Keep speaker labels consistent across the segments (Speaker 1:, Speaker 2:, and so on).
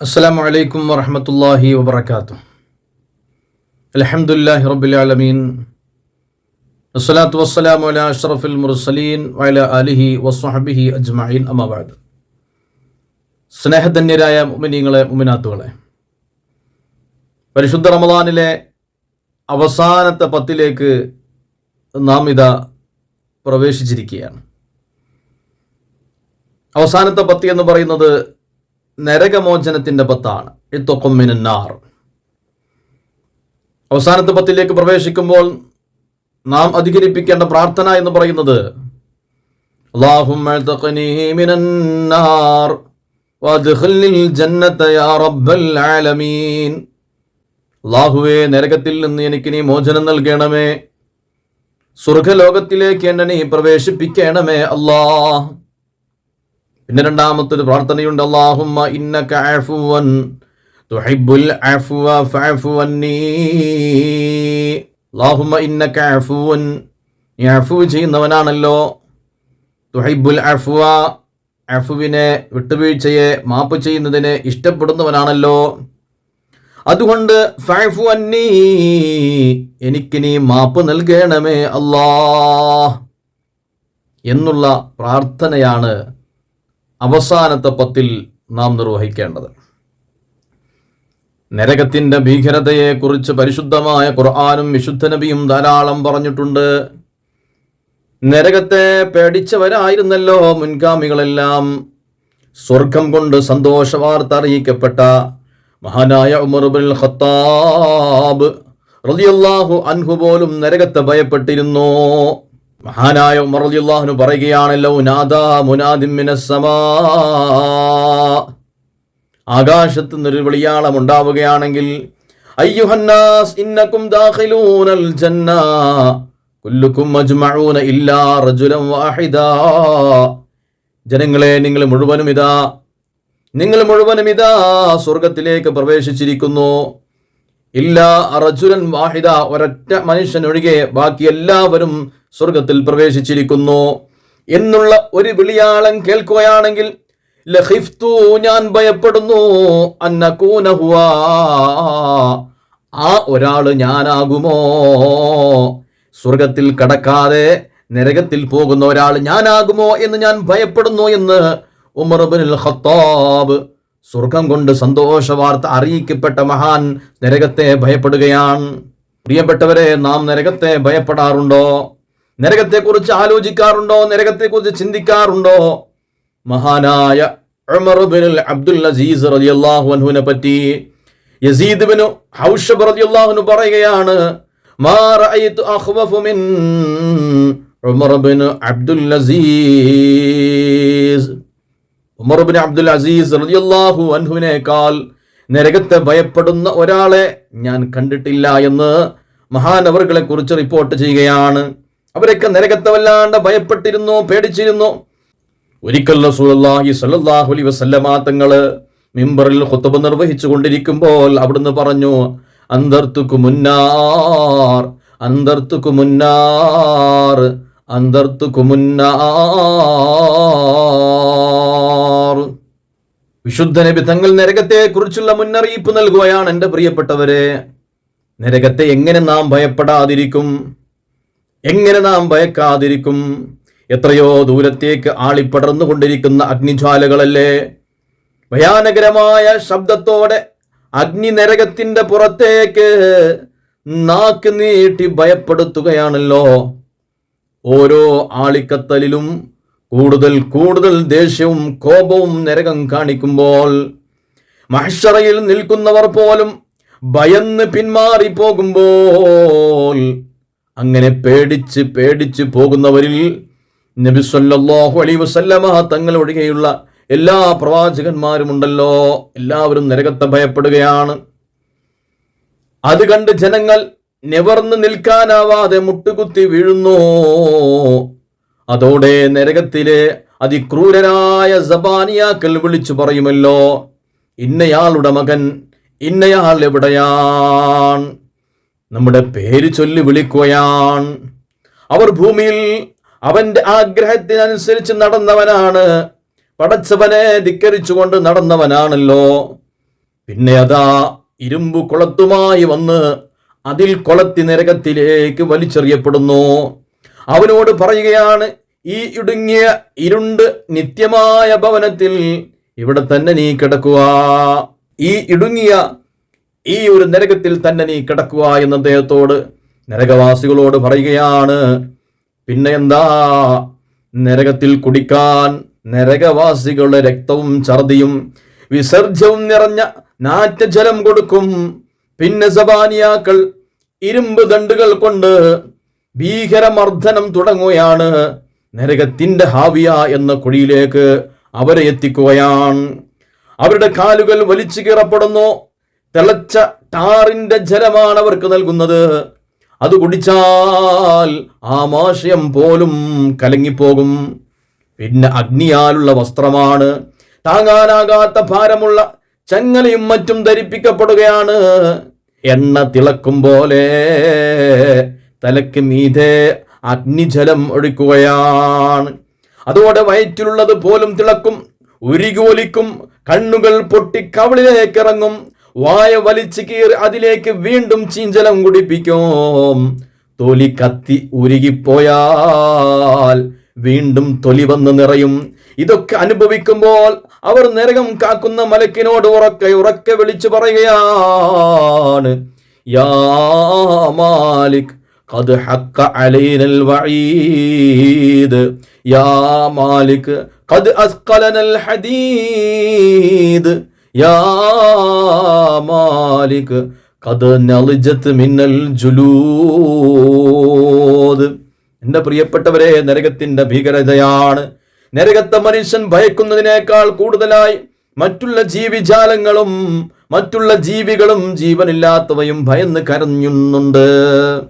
Speaker 1: അസ്സാം വലൈക്കും വാഹമത്തല്ലാഹി വാത്തു അലഹമുല്ലാ ഹിറബുലമീൻ അസ്സലാത്തു വസ്സലാം അല അഷ്റഫുൽ മുർസലീൻ വല അലിഹി വസ്ഹബിഹി അജ്മഈൻ. അമാബാദ് സ്നേഹധന്യരായ ഉമിനീങ്ങളെ ഉമിനാത്തുകളെ പരിശുദ്ധ റമദാനിലെ അവസാനത്തെ പത്തിലേക്ക് നാം ഇതാ പ്രവേശിച്ചിരിക്കുകയാണ്. അവസാനത്തെ പത്തി എന്ന് പറയുന്നത് നരകമോചനത്തിന്റെ പത്താണ്. ഇത്തൊക്കൊമ്മിനാർ അവസാനത്തെ പത്തിലേക്ക് പ്രവേശിക്കുമ്പോൾ നാം അധികരിപ്പിക്കേണ്ട പ്രാർത്ഥന എന്ന് പറയുന്നത് ലാഹുവേ നരകത്തിൽ നിന്ന് എനിക്ക് നീ മോചനം നൽകണമേ. സ്വർഗലോകത്തിലേക്ക് എന്നെ നീ പ്രവേശിപ്പിക്കണമേ അള്ളാഹ് പിന്നെ രണ്ടാമത്തൊരു പ്രാർത്ഥനയുണ്ട്. അള്ളാഹുമ്മ ഇന്നക അഫുവൻ തുഹിബ്ബുൽ അഫ്വ ഫഅഫു അള്ളാഹുമ്മ നീ അഫു ചെയ്യുന്നവനാണല്ലോ. അഫ്വ അഫുവിനെ വിട്ടുവീഴ്ചയെ മാപ്പ് ചെയ്യുന്നതിനെ ഇഷ്ടപ്പെടുന്നവനാണല്ലോ. അതുകൊണ്ട് എനിക്ക് നീ മാപ്പ് നൽകണമേ അല്ലാ എന്നുള്ള പ്രാർത്ഥനയാണ് അവസാനത്തെ പത്തിൽ നാം നിർവഹിക്കേണ്ടത്. നരകത്തിന്റെ ഭീകരതയെക്കുറിച്ച് പരിശുദ്ധമായ ഖുർആാനും വിശുദ്ധ നബിയും ധാരാളം പറഞ്ഞിട്ടുണ്ട്. നരകത്തെ പേടിച്ചവരായിരുന്നല്ലോ മുൻഗാമികളെല്ലാം. സ്വർഗം കൊണ്ട് സന്തോഷ വാർത്ത അറിയിക്കപ്പെട്ട മഹാനായ ഉമർ ബിൻ ഖത്താബ് അൻഹു പോലും നരകത്തെ ഭയപ്പെട്ടിരുന്നു. മഹാനായ ഉമർ റളിയല്ലാഹു പറയുകയാണല്ലോ സമാ. ആകാശത്ത് നിന്നൊരു വിളിയാളം ഉണ്ടാവുകയാണെങ്കിൽ അയ്യുഹന്നാസ് ദാഖിലൂനൽ മജ്മഊന ഇല്ലാ വാഹിദ. ജനങ്ങളെ നിങ്ങൾ മുഴുവനും ഇതാ നിങ്ങൾ മുഴുവനും ഇതാ സ്വർഗത്തിലേക്ക് പ്രവേശിച്ചിരിക്കുന്നു. ഇല്ല റജുലൻ വാഹിദ ഒരൊറ്റ മനുഷ്യനൊഴികെ ബാക്കി എല്ലാവരും സ്വർഗത്തിൽ പ്രവേശിച്ചിരിക്കുന്നു എന്നുള്ള ഒരു വിളിയാളം കേൾക്കുകയാണെങ്കിൽ ലഹിഫ്തു ഞാൻ ഭയപ്പെടുന്നു. അന്നകൂനഹുവ ആ ഒരാൾ ഞാനാകുമോ? സ്വർഗത്തിൽ കടക്കാതെ നരകത്തിൽ പോകുന്ന ഒരാൾ ഞാനാകുമോ എന്ന് ഞാൻ ഭയപ്പെടുന്നു എന്ന് ഉമർബിൻ ഖത്താബ് സ്വർഗം കൊണ്ട് സന്തോഷ വാർത്ത അറിയിക്കപ്പെട്ട മഹാൻ നരകത്തെ ഭയപ്പെടുകയാണ്. പ്രിയപ്പെട്ടവരെ നാം നരകത്തെ ഭയപ്പെടാറുണ്ടോ? നരകത്തെക്കുറിച്ച് ആലോചിക്കാറുണ്ടോ? നരകത്തെക്കുറിച്ച് ചിന്തിക്കാറുണ്ടോ? മഹാനായ അബ്ദുൽ അസീസ് റളിയല്ലാഹു അൻഹുവിനെ പറ്റി യസീദ് ബിനു ഹൗഷബ് റളിയല്ലാഹു അൻഹു പറയുകയാണ് മാ റഅയ്തു അഖ്വഫു മിൻ Umar bin Abdul Azeez. Umar bin Abdul Azeez റളിയല്ലാഹു അൻഹുവിനേക്കാൾ നരകത്തെ ഭയപ്പെടുന്ന ഒരാളെ ഞാൻ കണ്ടിട്ടില്ല എന്ന് മഹാനവറുകളെ കുറിച്ച് റിപ്പോർട്ട് ചെയ്യുകയാണ്. അവരൊക്കെ നരകത്തെ വല്ലാണ്ട് ഭയപ്പെട്ടിരുന്നു പേടിച്ചിരുന്നു. ഒരിക്കൽ റസൂലുള്ളാഹി സ്വല്ലല്ലാഹു അലൈഹി വസല്ലമ തങ്ങൾ മിമ്പറിൽ ഹുത്തബ് നിർവഹിച്ചു കൊണ്ടിരിക്കുമ്പോൾ അവിടുന്ന് പറഞ്ഞു അന്തർത്തുക്കു മുന്നാർ അന്തർത്തുക്കു മുന്നാർ അന്തർത്തുക്കു മുന്നാർ. വിശുദ്ധ നബി തങ്ങൾ നരകത്തെ കുറിച്ചുള്ള മുന്നറിയിപ്പ് നൽകുകയാണ് എന്റെ പ്രിയപ്പെട്ടവരെ. നരകത്തെ എങ്ങനെ നാം ഭയപ്പെടാതിരിക്കും? എങ്ങനെ നാം ഭയക്കാതിരിക്കും? എത്രയോ ദൂരത്തേക്ക് ആളിപ്പടർന്നുകൊണ്ടിരിക്കുന്ന അഗ്നിജ്വാലകളല്ലേ? ഭയാനകരമായ ശബ്ദത്തോടെ അഗ്നി നരകത്തിന്റെ പുറത്തേക്ക് നാക്ക് നീട്ടി ഭയപ്പെടുത്തുകയാണല്ലോ. ഓരോ ആളിക്കത്തലിലും കൂടുതൽ കൂടുതൽ ദേഷ്യവും കോപവും നരകം കാണിക്കുമ്പോൾ മഹ്ഷറയിൽ നിൽക്കുന്നവർ പോലും ഭയന്ന് പിന്മാറി പോകുമ്പോൾ അങ്ങനെ പേടിച്ച് പേടിച്ച് പോകുന്നവരിൽ നബി സല്ലല്ലാഹു അലൈഹി വസല്ലമ തങ്ങൾ ഒഴികെയുള്ള എല്ലാ പ്രവാചകന്മാരുമുണ്ടല്ലോ. എല്ലാവരും നരകത്തെ ഭയപ്പെടുകയാണ്. അത് കണ്ട് ജനങ്ങൾ നിവർന്ന് നിൽക്കാനാവാതെ മുട്ടുകുത്തി വീഴുന്നു. അതോടെ നരകത്തിലെ അതിക്രൂരനായ സബാനിയാക്കൾ വിളിച്ചു പറയുമല്ലോ ഇന്നയാളുടെ മകൻ ഇന്നയാൾ എവിടെയാണ്? നമ്മുടെ പേര് ചൊല്ലി വിളിക്കുകയാൻ അവർ ഭൂമിയിൽ അവന്റെ ആഗ്രഹത്തിനനുസരിച്ച് നടന്നവനാണ്. പടച്ചവനെ ധിക്കരിച്ചുകൊണ്ട് നടന്നവനാണല്ലോ. പിന്നെ അതാ ഇരുമ്പു കുളത്തുമായി വന്ന് അതിൽ കൊളത്തി നരകത്തിലേക്ക് വലിച്ചെറിയപ്പെടുന്നു. അവനോട് പറയുകയാണ് ഈ ഇടുങ്ങിയ ഇരുണ്ട് നിത്യമായ ഭവനത്തിൽ ഇവിടെ തന്നെ നീ കിടക്കുക. ഈ ഇടുങ്ങിയ ഈ ഒരു നരകത്തിൽ തന്നെ നീ കിടക്കുക എന്ന് അദ്ദേഹത്തോട് നരകവാസികളോട് പറയുകയാണ്. പിന്നെ എന്താ? നരകത്തിൽ കുടിക്കാൻ നരകവാസികളുടെ രക്തവും ഛർദിയും വിസർജ്യവും നിറഞ്ഞ നാറ്റജലം കൊടുക്കും. പിന്നെ സബാനിയാക്കൾ ഇരുമ്പ് ദണ്ടുകൾ കൊണ്ട് ഭീകരമർദ്ദനം തുടങ്ങുകയാണ്. നരകത്തിന്റെ ഹാവിയ എന്ന കുഴിയിലേക്ക് അവരെ എത്തിക്കുകയാണ്. അവരുടെ കാലുകൾ വലിച്ചു കീറപ്പെടുന്നു. തിളച്ച ടാറിന്റെ ജലമാണ് അവർക്ക് നൽകുന്നത്. അത് കുടിച്ചാൽ ആമാശയം പോലും കലങ്ങിപ്പോകും. പിന്നെ അഗ്നിയാലുള്ള വസ്ത്രമാണ്. താങ്ങാനാകാത്ത ഭാരമുള്ള ചങ്ങലയും മറ്റും ധരിപ്പിക്കപ്പെടുകയാണ്. എണ്ണ തിളക്കും പോലെ തലക്ക് മീതെ അഗ്നിജലം ഒഴിക്കുകയാണ്. അതോടെ വയറ്റിലുള്ളത് പോലും തിളക്കും ഉരുകോലിക്കും കണ്ണുകൾ പൊട്ടി കവിളിലേക്ക് ഇറങ്ങും. വായ വലിച്ചു കീറി അതിലേക്ക് വീണ്ടും ചീഞ്ചലം കുടിപ്പിക്കും തൊലി കത്തി ഉരുകിപ്പോയാൽ വീണ്ടും തൊലി വന്ന് നിറയും ഇതൊക്കെ അനുഭവിക്കുമ്പോൾ അവർ നരകം കാക്കുന്ന മലക്കിനോട് ഉറക്കെ ഉറക്കെ വിളിച്ചു പറയുകയാണ് യാ മാലിക് قد حق علينا الوعيد يا مالك قد أثقلنا الحديد യാ മാലിക് കത് നളിജത്ത് മിന്നൽ ജുലൂത് എന്റെ പ്രിയപ്പെട്ടവരെ നരകത്തിന്റെ ഭീകരതയാണ്. നരകത്തെ മനുഷ്യൻ ഭയക്കുന്നതിനേക്കാൾ കൂടുതലായി മറ്റുള്ള ജീവിജാലങ്ങളും മറ്റുള്ള ജീവികളും ജീവനില്ലാത്തവയും ഭയന്ന് കരഞ്ഞുന്നുണ്ട്.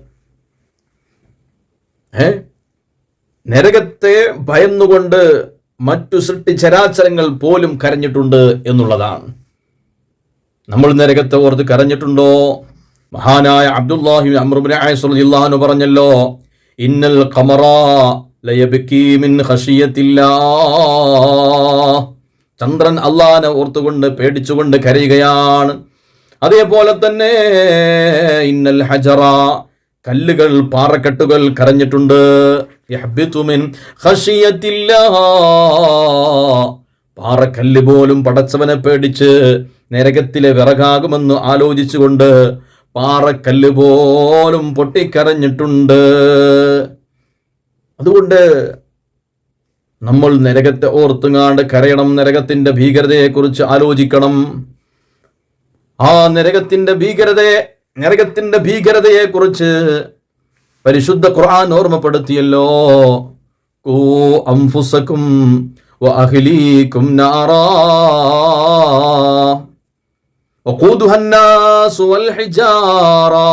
Speaker 1: ഏ? നരകത്തെ ഭയന്നുകൊണ്ട് മറ്റു സൃഷ്ടി ചരാചരങ്ങൾ പോലും കരഞ്ഞിട്ടുണ്ട് എന്നുള്ളതാണ്. നമ്മൾ നരകത്തെ ഓർത്ത് കരഞ്ഞിട്ടുണ്ടോ? മഹാനായ അബ്ദുല്ലാഹി അമ്രുബിനു പറഞ്ഞല്ലോ ഇന്നൽ ചന്ദ്രൻ അള്ളാനെ ഓർത്തുകൊണ്ട് പേടിച്ചുകൊണ്ട് കരയുകയാണ്. അതേപോലെ തന്നെ ഇന്നൽ ഹജറ കല്ലുകൾ പാറക്കെട്ടുകൾ കരഞ്ഞിട്ടുണ്ട്. പാറക്കല്ല് പോലും പടച്ചവനെ പേടിച്ച് നരകത്തിലെ വിറകാകുമെന്ന് ആലോചിച്ചുകൊണ്ട് പാറക്കല്ല് പോലും പൊട്ടിക്കരഞ്ഞിട്ടുണ്ട്. അതുകൊണ്ട് നമ്മൾ നരകത്തെ ഓർത്തുങ്ങാണ്ട് കരയണം നരകത്തിന്റെ ഭീകരതയെക്കുറിച്ച് ആലോചിക്കണം. ആ നരകത്തിന്റെ ഭീകരതയെ നരകത്തിന്റെ ഭീകരതയെക്കുറിച്ച് പരിശുദ്ധ ഖുർആൻ ഓർമ്മപ്പെടുത്തിയല്ലോ. കൂ വൽ ഹിജാറാ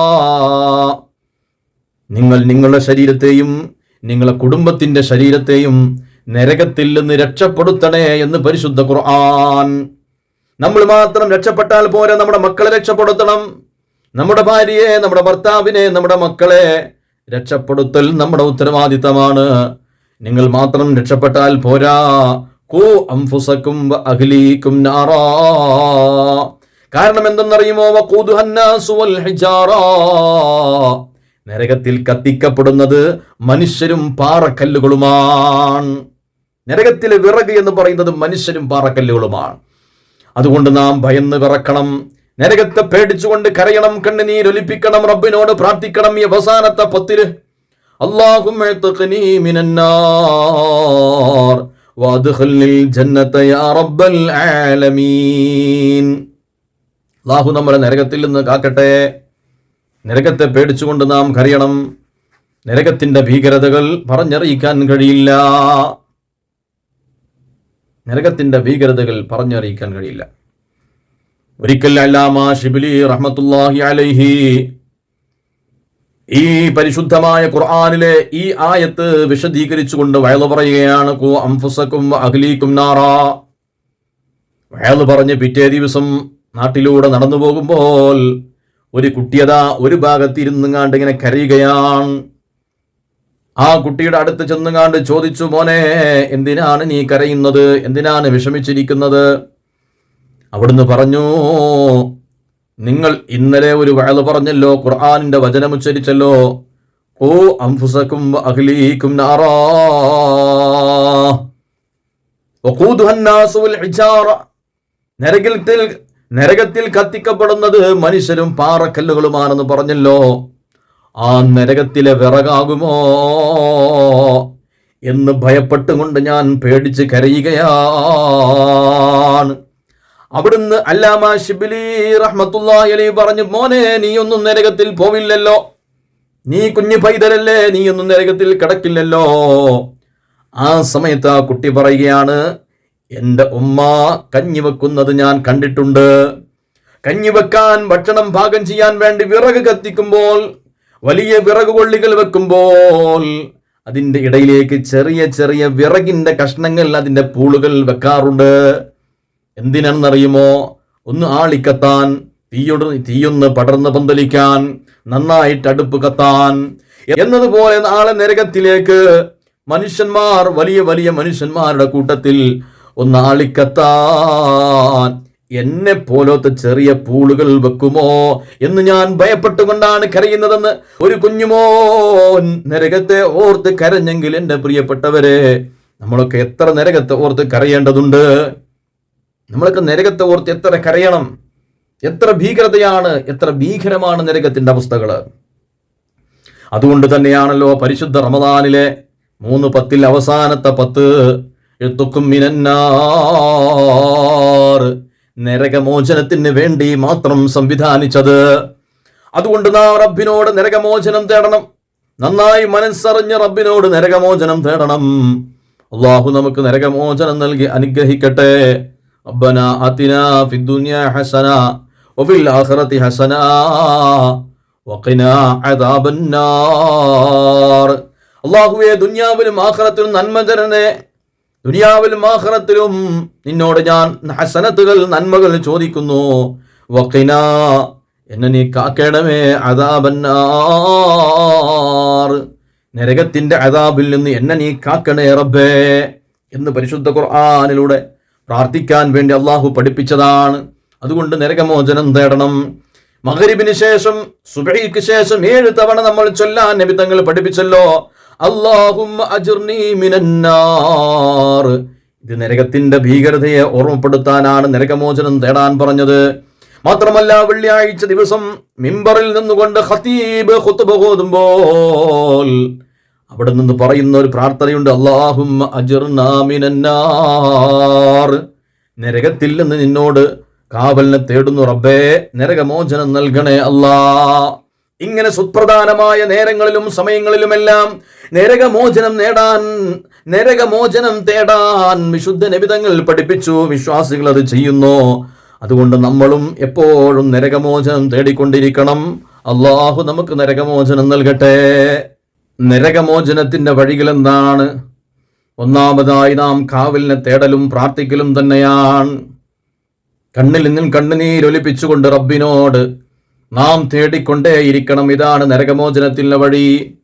Speaker 1: നിങ്ങൾ നിങ്ങളുടെ ശരീരത്തെയും നിങ്ങളെ കുടുംബത്തിന്റെ ശരീരത്തെയും നരകത്തിൽ നിന്ന് രക്ഷപ്പെടുത്തണേ എന്ന് പരിശുദ്ധ ഖുർആൻ. നമ്മൾ മാത്രം രക്ഷപ്പെട്ടാൽ പോരാ നമ്മുടെ മക്കളെ രക്ഷപ്പെടുത്തണം. നമ്മുടെ ഭാര്യയെ നമ്മുടെ ഭർത്താവിനെ നമ്മുടെ മക്കളെ രക്ഷപ്പെടുത്തൽ നമ്മുടെ ഉത്തരവാദിത്തമാണ്. നിങ്ങൾ മാത്രം രക്ഷപ്പെട്ടാൽ പോരാ. കൂ അംഫുസക്കും അഖിലീക്കും കാരണം എന്തെന്നറിയുമോ നരകത്തിൽ കത്തിക്കപ്പെടുന്നത് മനുഷ്യരും പാറക്കല്ലുകളുമാണ്. നരകത്തിലെ വിറക് എന്ന് പറയുന്നത് മനുഷ്യരും പാറക്കല്ലുകളുമാണ്. അതുകൊണ്ട് നാം ഭയന്ന് വിറക്കണം. നരകത്തെ പേടിച്ചുകൊണ്ട് കരയണം കണ്ണുനീരൊലിപ്പിക്കണം റബ്ബിനോട് പ്രാർത്ഥിക്കണം ഈ അവസാനത്തെ പത്തിൽ. അള്ളാഹു നമ്മളെ നരകത്തിൽ നിന്ന് കാക്കട്ടെ. നരകത്തെ പേടിച്ചുകൊണ്ട് നാം കരയണം. നരകത്തിന്റെ ഭീകരതകൾ പറഞ്ഞറിയിക്കാൻ കഴിയില്ല. നരകത്തിന്റെ ഭീകരതകൾ പറഞ്ഞറിയിക്കാൻ കഴിയില്ല. ഒരിക്കൽ അല്ലാമ ഷിബിലി റഹ്മത്തുല്ലാഹി അലൈഹി ഈ പരിശുദ്ധമായ ഖുർആാനിലെ ഈ ആയത്ത് വിശദീകരിച്ചുകൊണ്ട് വയൽ പറയുകയാണ് കു അഖ്ലീക്കും നാറ. പറഞ്ഞ് പിറ്റേ ദിവസം നാട്ടിലൂടെ നടന്നു പോകുമ്പോൾ ഒരു കുട്ടിയതാ ഒരു ഭാഗത്ത് ഇരുന്നുങ്ങാണ്ട് ഇങ്ങനെ കരയുകയാണ്. ആ കുട്ടിയുടെ അടുത്ത് ചെന്നുങ്ങാണ്ട് ചോദിച്ചു മോനെ എന്തിനാണ് നീ കരയുന്നത്? എന്തിനാണ് വിഷമിച്ചിരിക്കുന്നത്? അവിടുന്ന് പറഞ്ഞു നിങ്ങൾ ഇന്നലെ ഒരു വയൽ പറഞ്ഞല്ലോ ഖുർആാനിന്റെ വചനമുച്ചരിച്ചല്ലോ. ഓ അംഫുസക്കും അഖിലീക്കും നരകത്തിൽ നരകത്തിൽ കത്തിക്കപ്പെടുന്നത് മനുഷ്യരും പാറക്കല്ലുകളുമാണെന്ന് പറഞ്ഞല്ലോ. ആ നരകത്തിലെ വിറകാകുമോ എന്ന് ഭയപ്പെട്ടുകൊണ്ട് ഞാൻ പേടിച്ച് കരയുകയാണ്. അവിടുന്ന് അല്ലാമ ഷിബിലി റഹ്മത്തുല്ലാഹി അലൈഹി പറഞ്ഞു മോനെ നീ ഒന്നും നരകത്തിൽ പോവില്ലല്ലോ. നീ കുഞ്ഞു പൈതലല്ലേ നീ ഒന്നും നരകത്തിൽ കിടക്കില്ലല്ലോ. ആ സമയത്ത് ആ കുട്ടി പറയുകയാണ് എന്റെ ഉമ്മ കഞ്ഞി വെക്കുന്നത് ഞാൻ കണ്ടിട്ടുണ്ട്. കഞ്ഞി വെക്കാൻ ഭക്ഷണം പാകം ചെയ്യാൻ വേണ്ടി വിറക് കത്തിക്കുമ്പോൾ വലിയ വിറക് കൊള്ളികൾ വെക്കുമ്പോൾ അതിന്റെ ഇടയിലേക്ക് ചെറിയ ചെറിയ വിറകിന്റെ കഷ്ണങ്ങൾ അതിന്റെ പൂളുകൾ വെക്കാറുണ്ട്. എന്തിനാണെന്നറിയുമോ? ഒന്ന് ആളിക്കത്താൻ തീയൊട് തീയൊന്ന് പടർന്ന് പന്തലിക്കാൻ നന്നായിട്ട് അടുപ്പ് കത്താൻ. എന്നതുപോലെ നാളെ നരകത്തിലേക്ക് മനുഷ്യന്മാർ വലിയ വലിയ മനുഷ്യന്മാരുടെ കൂട്ടത്തിൽ ഒന്ന് ആളിക്കത്താൻ. എന്നെ പോലത്തെ ചെറിയ പൂളുകൾ വെക്കുമോ എന്ന് ഞാൻ ഭയപ്പെട്ടുകൊണ്ടാണ് കരയുന്നതെന്ന് ഒരു കുഞ്ഞുമോൻ നരകത്തെ ഓർത്ത് കരഞ്ഞെങ്കിൽ എന്റെ പ്രിയപ്പെട്ടവരെ നമ്മളൊക്കെ എത്ര നരകത്തെ ഓർത്ത് കരയേണ്ടതുണ്ട്? നമ്മളൊക്കെ നരകത്തെ ഓർത്ത് എത്ര കരയണം എത്ര ഭീകരതയാണ് എത്ര ഭീകരമാണ് നരകത്തിന്റെ അവസ്ഥകൾ അതുകൊണ്ട് തന്നെയാണല്ലോ പരിശുദ്ധ റമദാനിലെ മൂന്ന് പത്തിൽ അവസാനത്തെ പത്ത് എത്തുക്കും മിനന്നാർ. നരകമോചനത്തിന് വേണ്ടി മാത്രം സംവിധാനിച്ചത്. അതുകൊണ്ട് നാം റബ്ബിനോട് നരകമോചനം തേടണം. നന്നായി മനസ്സറിഞ്ഞ് റബ്ബിനോട് നരകമോചനം തേടണം. അള്ളാഹു നമുക്ക് നരകമോചനം നൽകി അനുഗ്രഹിക്കട്ടെ. ربنا آتنا في الدنيا حسنة وفي الآخرة حسنة وقنا عذاب النار അള്ളാഹുവെ ദുനിയാവിലും ആഖിറത്തിലും നന്മ തരണേ ദുനിയാവിലും ആഖിറത്തിലും നിന്നോട് ഞാൻ ഹസനത്തുകൾ നന്മകൾ ചോദിക്കുന്നു വഖിന എന്നെ നീ കാക്കേണമേ അതാബന്നാർ നരകത്തിന്റെ അതാബിൽ നിന്ന് എന്നെ നീ കാക്കണേ റബ്ബേ എന്ന് പരിശുദ്ധ ഖുർആാനിലൂടെ പ്രാർത്ഥിക്കാൻ വേണ്ടി അള്ളാഹു പഠിപ്പിച്ചതാണ്. അതുകൊണ്ട് നരകമോചനം തേടണം മകരിബിന് ശേഷം സുബൈക്ക് ശേഷം ഏഴ് തവണ നമ്മൾ ചൊല്ലാൻ നബിതങ്ങൾ പഠിപ്പിച്ചല്ലോ. അള്ളാഹും ഇത് നരകത്തിന്റെ ഭീകരതയെ ഓർമ്മപ്പെടുത്താനാണ് നരകമോചനം തേടാൻ പറഞ്ഞത്. മാത്രമല്ല വെള്ളിയാഴ്ച ദിവസം മിമ്പറിൽ നിന്നുകൊണ്ട് ഖതീബ് ഖുത്ബ അവിടെ നിന്ന് പറയുന്ന ഒരു പ്രാർത്ഥനയുണ്ട്. അള്ളാഹും നരകത്തിൽ നിന്ന് നിന്നോട് കാവലിനെ തേടുന്നു റബ്ബേ. നരകമോചനം നൽകണേ അല്ലാ. ഇങ്ങനെ സുപ്രധാനമായ നേരങ്ങളിലും സമയങ്ങളിലുമെല്ലാം നരകമോചനം നേടാൻ നരകമോചനം തേടാൻ വിശുദ്ധ നിബിതങ്ങൾ പഠിപ്പിച്ചു. വിശ്വാസികൾ അത് ചെയ്യുന്നു. അതുകൊണ്ട് നമ്മളും എപ്പോഴും നരകമോചനം തേടിക്കൊണ്ടിരിക്കണം. അള്ളാഹു നമുക്ക് നരകമോചനം നൽകട്ടെ. നരകമോചനത്തിന്റെ വഴികൾ എന്താണ് ഒന്നാമതായി നാം കാവലിനെ തേടലും പ്രാർത്ഥിക്കലും തന്നെയാണ്. കണ്ണിൽ നിന്നും കണ്ണുനീരൊലിപ്പിച്ചുകൊണ്ട് റബ്ബിനോട് നാം തേടിക്കൊണ്ടേയിരിക്കണം. ഇതാണ് നരകമോചനത്തിന്റെ വഴി.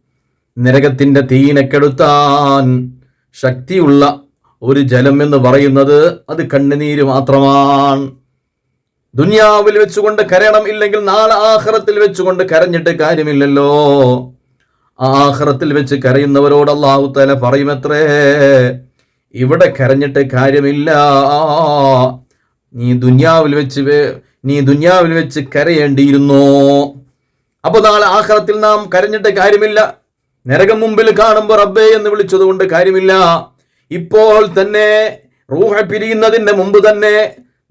Speaker 1: നരകത്തിന്റെ തീനക്കെടുത്താൻ ശക്തിയുള്ള ഒരു ജലം എന്ന് പറയുന്നത് അത് കണ്ണുനീര് മാത്രമാണ്. ദുനിയാവിൽ വെച്ചുകൊണ്ട് കരയണം ഇല്ലെങ്കിൽ നാളെ ആഹ്റത്തിൽ വെച്ചുകൊണ്ട് കരഞ്ഞിട്ട് കാര്യമില്ലല്ലോ. ആഹ്റത്തിൽ വെച്ച് കരയുന്നവരോട് അള്ളാഹു തല പറയുമത്രേ ഇവിടെ കരഞ്ഞിട്ട് കാര്യമില്ല. നീ ദുന്യാവിൽ വെച്ച് നീ ദുന്യാവിൽ വെച്ച് കരയേണ്ടിയിരുന്നു? അപ്പൊ നാളെ ആഹ്റത്തിൽ നാം കരഞ്ഞിട്ട് കാര്യമില്ല. നരകം മുമ്പിൽ കാണുമ്പോൾ റബ്ബേ എന്ന് വിളിച്ചതുകൊണ്ട് കാര്യമില്ല. ഇപ്പോൾ തന്നെ റൂഹ പിരിയുന്നതിന്റെ മുമ്പ് തന്നെ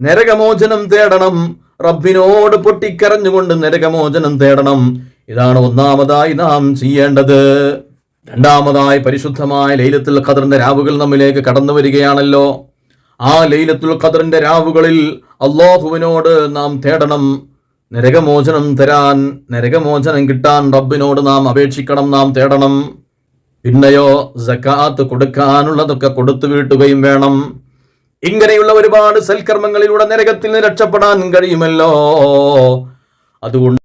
Speaker 1: നരകമോചനം തേടണം. റബ്ബിനോട് പൊട്ടിക്കരഞ്ഞുകൊണ്ട് നരകമോചനം തേടണം. ഇതാണ് ഒന്നാമതായി നാം ചെയ്യേണ്ടത്. രണ്ടാമതായി പരിശുദ്ധമായ ലൈലത്തുൽ ഖദറിന്റെ രാവുകൾ നമ്മിലേക്ക് കടന്നു വരികയാണല്ലോ. ആ ലൈലത്തുൽ ഖദറിന്റെ രാവുകളിൽ അള്ളാഹുവിനോട് നാം തേടണം നരകമോചനം തരാൻ നരകമോചനം കിട്ടാൻ റബ്ബിനോട് നാം അപേക്ഷിക്കണം നാം തേടണം. പിന്നെയോ സക്കാത്ത് കൊടുക്കാനുള്ളതൊക്കെ കൊടുത്തു വീട്ടുകയും വേണം. ഇങ്ങനെയുള്ള ഒരുപാട് സൽക്കർമ്മങ്ങളിലൂടെ നരകത്തിൽ നിന്ന് രക്ഷപ്പെടാൻ കഴിയുമല്ലോ. അതുകൊണ്ട്